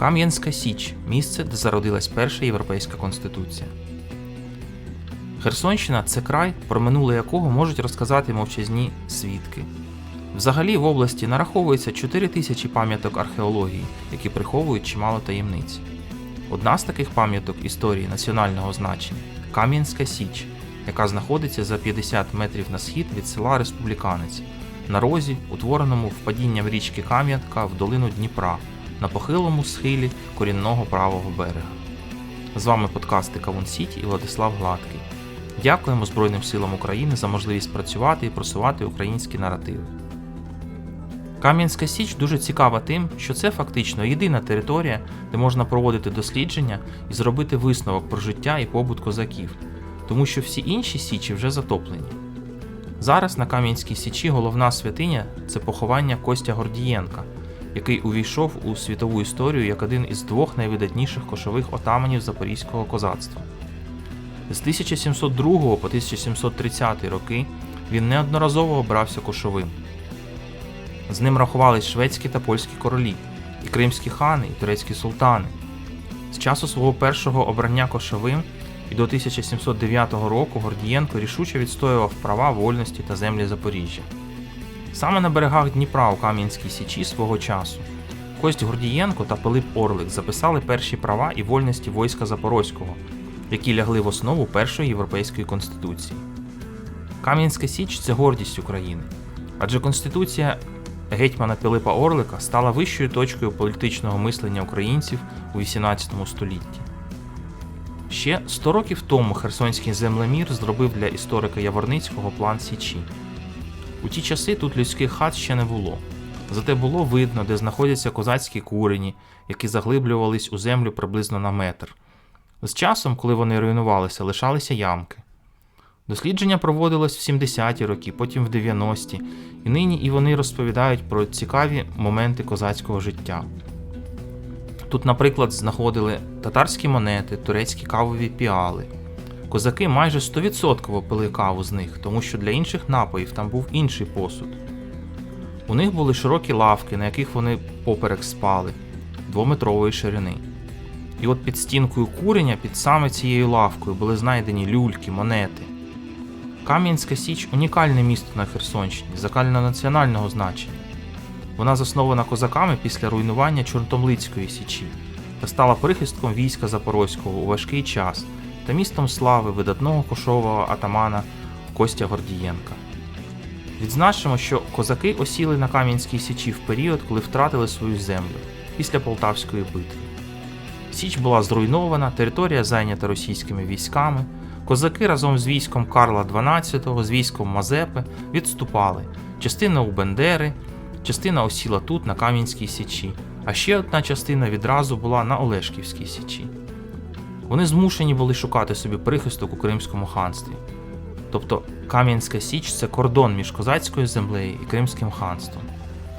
Кам'янська Січ місце, де зародилась перша європейська конституція. Херсонщина це край, про минуле якого можуть розказати мовчазні свідки. Взагалі в області нараховується 4 тисячі пам'яток археології, які приховують чимало таємниць. Одна з таких пам'яток історії національного значення Кам'янська Січ, яка знаходиться за 50 метрів на схід від села Республіканець, на розі, утвореному впадінням річки Кам'янка в долину Дніпра, на похилому схилі корінного правого берега. З вами подкасти Кавун Сіті і Владислав Гладкий. Дякуємо Збройним силам України за можливість працювати і просувати українські наративи. Кам'янська Січ дуже цікава тим, що це фактично єдина територія, де можна проводити дослідження і зробити висновок про життя і побут козаків, тому що всі інші січі вже затоплені. Зараз на Кам'янській Січі головна святиня це поховання Костя Гордієнка, який увійшов у світову історію як один із двох найвидатніших кошових отаманів запорізького козацтва. З 1702 по 1730 роки він неодноразово обрався кошовим. З ним рахувались шведські та польські королі, і кримські хани, і турецькі султани. З часу свого першого обрання кошовим і до 1709 року Гордієнко рішуче відстоював права вольності та землі Запоріжжя. Саме на берегах Дніпра у Кам'янській Січі свого часу Кость Гордієнко та Пилип Орлик записали перші права і вольності війська Запорозького, які лягли в основу першої європейської конституції. Кам'янська Січ це гордість України, адже Конституція гетьмана Пилипа Орлика стала вищою точкою політичного мислення українців у XVIII столітті. Ще 100 років тому херсонський землемір зробив для історика Яворницького план Січі. У ті часи тут людських хат ще не було, зате було видно, де знаходяться козацькі курені, які заглиблювались у землю приблизно на метр. З часом, коли вони руйнувалися, лишалися ямки. Дослідження проводилось в 70-ті роки, потім в 90-ті, і нині і вони розповідають про цікаві моменти козацького життя. Тут, наприклад, знаходили татарські монети, турецькі кавові піали. Козаки майже 100% пили каву з них, тому що для інших напоїв там був інший посуд. У них були широкі лавки, на яких вони поперек спали, двометрової ширини. І от під стінкою куреня, під саме цією лавкою, були знайдені люльки, монети. Кам'янська Січ унікальне місто на Херсонщині, загальнонаціонального значення. Вона заснована козаками після руйнування Чорномлицької Січі та стала прихистком війська Запорозького у важкий час та містом слави видатного кошового атамана Костя Гордієнка. Відзначимо, що козаки осіли на Кам'янській Січі в період, коли втратили свою землю після Полтавської битви. Січ була зруйнована, територія зайнята російськими військами. Козаки разом з військом Карла XII, з військом Мазепи відступали. Частина у Бендери, частина осіла тут, на Кам'янській Січі, а ще одна частина відразу була на Олешківській Січі. Вони змушені були шукати собі прихисток у Кримському ханстві. Тобто Кам'янська Січ це кордон між козацькою землею і Кримським ханством.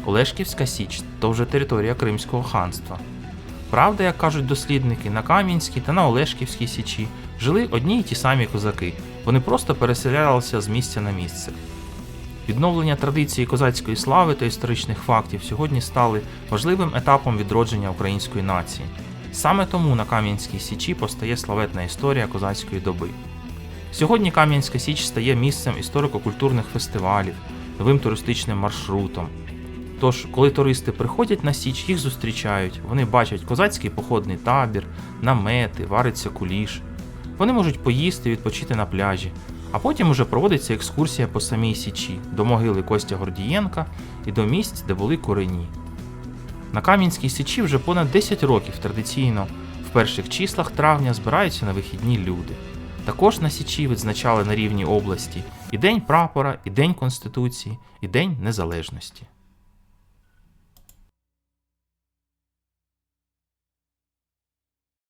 Олешківська Січ то вже територія Кримського ханства. Правда, як кажуть дослідники, на Кам'янській та на Олешківській Січі жили одні й ті самі козаки, вони просто переселялися з місця на місце. Відновлення традиції козацької слави та історичних фактів сьогодні стали важливим етапом відродження української нації. Саме тому на Кам'янській Січі постає славетна історія козацької доби. Сьогодні Кам'янська Січ стає місцем історико-культурних фестивалів, новим туристичним маршрутом. Тож, коли туристи приходять на Січ, їх зустрічають, вони бачать козацький походний табір, намети, вариться куліш. Вони можуть поїсти, відпочити на пляжі, а потім уже проводиться екскурсія по самій Січі до могили Костя Гордієнка і до місць, де були корені. На Кам'янській Січі вже понад 10 років традиційно в перших числах травня збираються на вихідні люди. Також на Січі відзначали на рівні області і День прапора, і День Конституції, і День Незалежності.